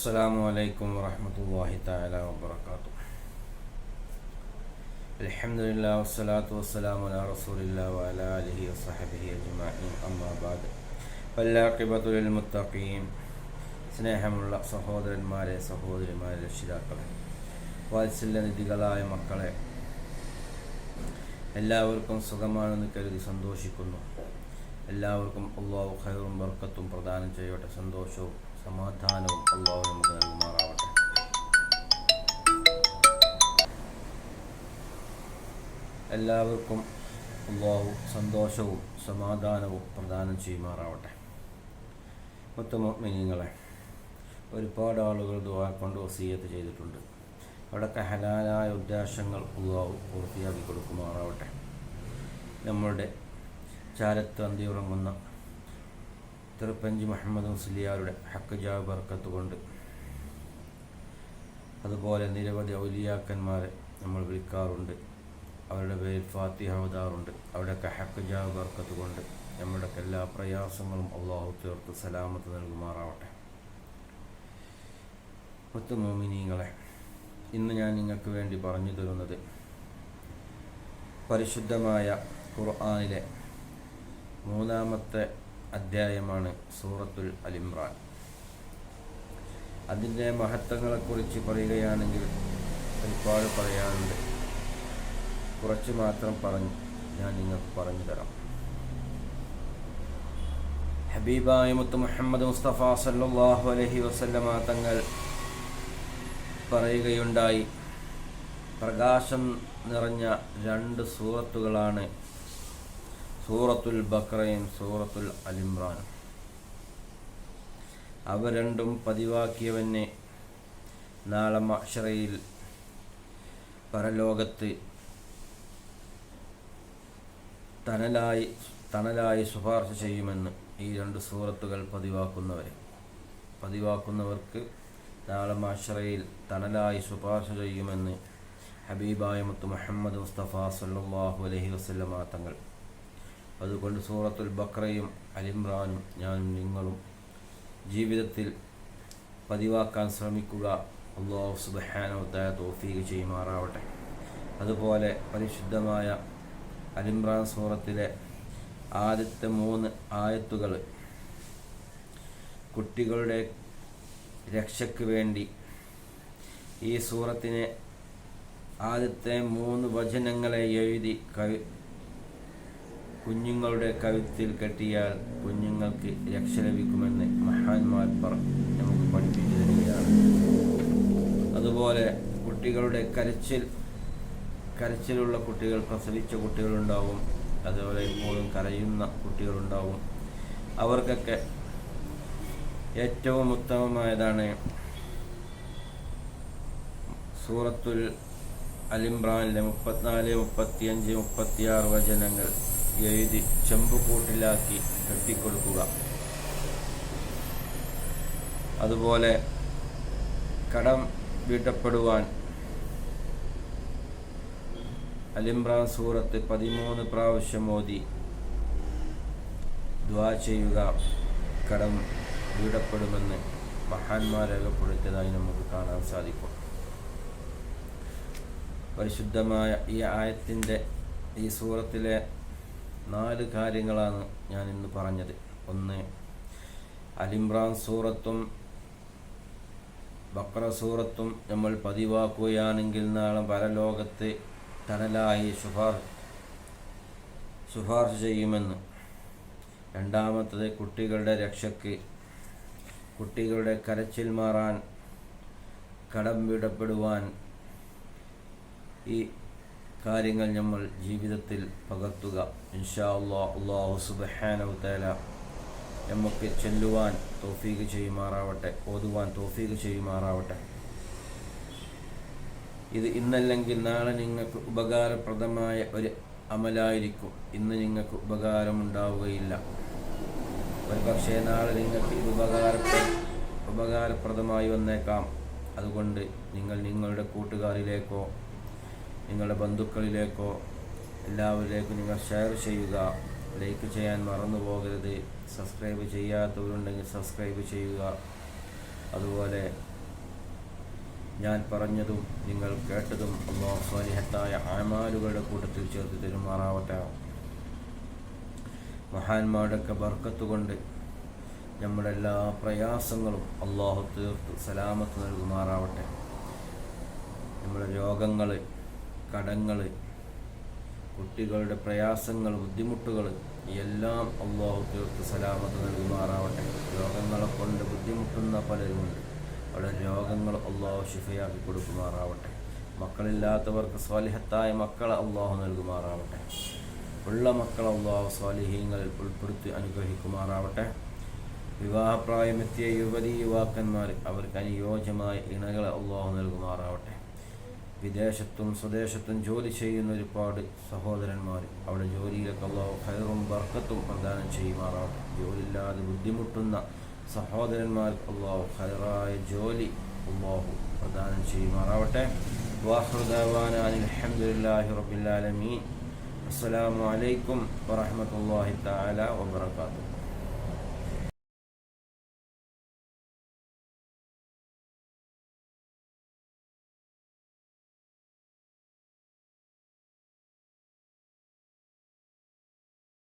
السلام عليكم ورحمة الله تعالى وبركاته الحمد لله والصلاة والسلام على رسول الله وعلى آله وصحبه أجمعين أما بعد والعاقبة للمتقين സ്നേഹമുള്ള സഹോദരന്മാരെ സഹോദരിമാരെ രക്ഷിതാക്കളെ വാത്സല്യനിധികളായ മക്കളെ എല്ലാവർക്കും സുഖമാണെന്ന് കരുതി സന്തോഷിക്കുന്നു എല്ലാവർക്കും അള്ളാഹു ഖൈറും ബർക്കത്തും പ്രദാനം ചെയ്യട്ടെ സന്തോഷവും സമാധാനവും അള്ളാഹു നമുക്ക് നൽകുമാറാവട്ടെ. എല്ലാവർക്കും അള്ളാഹു സന്തോഷവും സമാധാനവും പ്രദാനം ചെയ്യുമാറാവട്ടെ. മുത്തമിനിങ്ങളെ ഒരുപാട് ആളുകൾ ദുവാ കൊണ്ട് വസീയത്ത് ചെയ്തിട്ടുണ്ട്. അവിടെയൊക്കെ ഹലാലായ ഉദ്ദേശങ്ങൾ അള്ളാഹു പൂർത്തിയാക്കി കൊടുക്കുമാറാവട്ടെ. നമ്മളുടെ ചാരത്ത് അന്തിയുറങ്ങുന്ന തിരുപ്പഞ്ചി മുഹമ്മദ് മുസ്ലിയാരുടെ ഹക്ക് ജാ ബർക്കത്ത് കൊണ്ട് അതുപോലെ നിരവധി ഔലിയാക്കന്മാരെ നമ്മൾ വിളിക്കാറുണ്ട്. അവരുടെ പേരിൽ ഫാത്തിഹ ഓതാറുണ്ട് അവിടെയൊക്കെ ഹക്ക് ജാ ബർക്കത്ത് കൊണ്ട് നമ്മുടെയൊക്കെ എല്ലാ പ്രയാസങ്ങളും അള്ളാഹു ചേർത്ത് സലാമത്ത് നൽകുമാറാവട്ടെ. മുത്തുമോമിനീങ്ങളെ ഇന്ന് ഞാൻ നിങ്ങൾക്ക് വേണ്ടി പറഞ്ഞു തരുന്നത് പരിശുദ്ധമായ ഖുർആാനിലെ മൂന്നാമത്തെ അധ്യായമാണ് സൂറത്തുൽ അലിമ്രാൻ. അതിന്റെ മഹത്വങ്ങളെക്കുറിച്ച് പറയുകയാണെങ്കിൽ ഒരുപാട് പറയാനുണ്ട്. കുറച്ച് മാത്രം പറഞ്ഞു ഞാൻ നിങ്ങൾക്ക് പറഞ്ഞു തരാം. ഹബീബായ മുത്ത് മുഹമ്മദ് മുസ്തഫ സല്ലാഹു അലഹി വസല്ലമ തങ്ങൾ പറയുകയുണ്ടായി പ്രകാശം നിറഞ്ഞ രണ്ട് സൂറത്തുകളാണ് സൂറത്തുൽ ബക്രയും സൂറത്തുൽ അലിമ്രാനും. അവ രണ്ടും പതിവാക്കിയവനെ നാളെ മഷറയിൽ പരലോകത്ത് തണലായി തണലായി ശുപാർശ ചെയ്യുമെന്ന് ഈ രണ്ട് സൂറത്തുകൾ പതിവാക്കുന്നവരെ പതിവാക്കുന്നവർക്ക് നാളെ മാഷറയിൽ തണലായി ശുപാർശ ചെയ്യുമെന്ന് ഹബീബായ മുത്ത് മുഹമ്മദ് മുസ്തഫ സല്ലാഹു അലഹി വസ്ലമാ തങ്ങൾ അതുകൊണ്ട് സൂറത്തുൽ ബക്രയും അലിമ്രാനും ഞാനും നിങ്ങളും ജീവിതത്തിൽ പതിവാക്കാൻ ശ്രമിക്കുക. അള്ളാഹു സുബഹാനോത്തായ തോഫീക്ക് ചെയ്യുമാറാവട്ടെ. അതുപോലെ പരിശുദ്ധമായ അലിമ്രാൻ സൂറത്തിലെ ആദ്യത്തെ മൂന്ന് ആയത്തുകൾ കുട്ടികളുടെ രക്ഷയ്ക്ക് വേണ്ടി ഈ സൂറത്തിനെ ആദ്യത്തെ മൂന്ന് വചനങ്ങളെ എഴുതി കവി കുഞ്ഞുങ്ങളുടെ കഴുത്തിൽ കെട്ടിയാൽ കുഞ്ഞുങ്ങൾക്ക് രക്ഷ ലഭിക്കുമെന്ന് മഹാന്മാർ പറഞ്ഞു നമുക്ക് പഠിപ്പിച്ചു തരികയാണ്. അതുപോലെ കുട്ടികളുടെ കരച്ചിൽ കരച്ചിലുള്ള കുട്ടികൾ പ്രസവിച്ച കുട്ടികളുണ്ടാവും. അതുപോലെ ഇപ്പോഴും കരയുന്ന കുട്ടികളുണ്ടാവും. അവർക്കൊക്കെ ഏറ്റവും ഉത്തമമായതാണ് സൂറത്തുൽ അലിംബ്രാനിലെ മുപ്പത്തിനാല് മുപ്പത്തിയഞ്ച് മുപ്പത്തിയാറ് വചനങ്ങൾ. എഴുതി ചെമ്പുകൂട്ടിലാക്കി കെട്ടിക്കൊടുക്കുക. അതുപോലെ കടം വീട്ടപ്പെടുവാൻ അലിംബ്രാൻ സൂറത്ത് പതിമൂന്ന് പ്രാവശ്യം മോദി ദ്വാ ചെയ്യുക. കടം വീടപ്പെടുമെന്ന് മഹാന്മാർ രേഖപ്പെടുത്തിയതായി നമുക്ക് കാണാൻ സാധിക്കും. പരിശുദ്ധമായ ഈ ആയത്തിന്റെ ഈ സൂറത്തിലെ നാല് കാര്യങ്ങളാണ് ഞാൻ ഇന്ന് പറഞ്ഞത്. ഒന്ന് അലിംറാൻ സൂറത്തും ബക്ര സൂറത്തും നമ്മൾ പതിവാക്കുകയാണെങ്കിൽ നാളെ പരലോകത്ത് തണലായി ശുപാർ ശുപാർശ ചെയ്യുമെന്ന്. രണ്ടാമത്തത് കുട്ടികളുടെ രക്ഷയ്ക്ക് കുട്ടികളുടെ കരച്ചിൽ മാറാൻ കടം വിടപ്പെടുവാൻ ഈ കാര്യങ്ങൾ നമ്മൾ ജീവിതത്തിൽ പകർത്തുക. ഇൻഷാ അള്ളാ അള്ളാഹു സുബഹാനവ് തേല നമുക്ക് ചെല്ലുവാൻ തോഫീക്ക് ചെയ്യുമാറാവട്ടെ ഓതുവാൻ തോഫീക്ക് ചെയ്യുമാറാവട്ടെ. ഇത് ഇന്നല്ലെങ്കിൽ നാളെ നിങ്ങൾക്ക് ഉപകാരപ്രദമായ ഒരു അമലായിരിക്കും. ഇന്ന് നിങ്ങൾക്ക് ഉപകാരമുണ്ടാവുകയില്ല. ഒരു പക്ഷേ നാളെ നിങ്ങൾക്ക് ഇത് ഉപകാരപ്ര ഉപകാരപ്രദമായി വന്നേക്കാം. അതുകൊണ്ട് നിങ്ങൾ നിങ്ങളുടെ കൂട്ടുകാരിലേക്കോ നിങ്ങളുടെ ബന്ധുക്കളിലേക്കോ എല്ലാവരിലേക്കും നിങ്ങൾ ഷെയർ ചെയ്യുക. ലൈക്ക് ചെയ്യാൻ മറന്നു പോകരുത്. സബ്സ്ക്രൈബ് ചെയ്യാത്തവരുണ്ടെങ്കിൽ സബ്സ്ക്രൈബ് ചെയ്യുക. അതുപോലെ ഞാൻ പറഞ്ഞതും നിങ്ങൾ കേട്ടതും അള്ളാഹു സ്വാലിഹത്തായ ആമാലുകളുടെ കൂട്ടത്തിൽ ചേർത്ത് തെരുമാറാവട്ടെ മഹാന്മാരുടെയൊക്കെ ബർക്കത്ത് കൊണ്ട് നമ്മുടെ എല്ലാ പ്രയാസങ്ങളും അള്ളാഹു തീർത്ത് സലാമത്ത് നൽകുമാറാവട്ടെ. നമ്മുടെ രോഗങ്ങൾ കടങ്ങൾ കുട്ടികളുടെ പ്രയാസങ്ങൾ ബുദ്ധിമുട്ടുകൾ എല്ലാം അള്ളാഹു തീർത്ത് സലാമത്ത് നൽകുമാറാവട്ടെ. രോഗങ്ങളെ കൊണ്ട് ബുദ്ധിമുട്ടുന്ന പലരുമുണ്ട്. അവിടെ രോഗങ്ങൾ അള്ളാഹു ഷിഫയാക്കി കൊടുക്കുമാറാവട്ടെ. മക്കളില്ലാത്തവർക്ക് സ്വാലിഹത്തായ മക്കളെ അള്ളാഹു നൽകുമാറാവട്ടെ. ഉള്ള മക്കൾ അള്ളാഹു സ്വാലിഹീങ്ങളിൽ ഉൾപ്പെടുത്തി അനുഗ്രഹിക്കുമാറാവട്ടെ. വിവാഹപ്രായമെത്തിയ യുവതി യുവാക്കന്മാർ അവർക്ക് അനുയോജ്യമായ ഇണകളെ അള്ളാഹു നൽകുമാറാവട്ടെ. വിദേശത്തും സ്വദേശത്തും ജോലി ചെയ്യുന്ന ഒരുപാട് സഹോദരന്മാർ അവിടെ ജോലിയിലൊക്കെ അള്ളാഹു ഹൈറും ബർക്കത്തും പ്രദാനം ചെയ്യുമാറാവട്ടെ ജോലിയില്ലാതെ ബുദ്ധിമുട്ടുന്ന സഹോദരന്മാർക്ക് അള്ളാഹു ഹൈറായ ജോലി അള്ളാഹു പ്രദാനം ചെയ്യുമാറാവട്ടെ. വാഹൃദാന അലഹമുല്ലാഹി റബിൻ അസ്സലാമു അലൈക്കും വറഹമത്തല്ലാഹി തആല വബറകാതുഹു.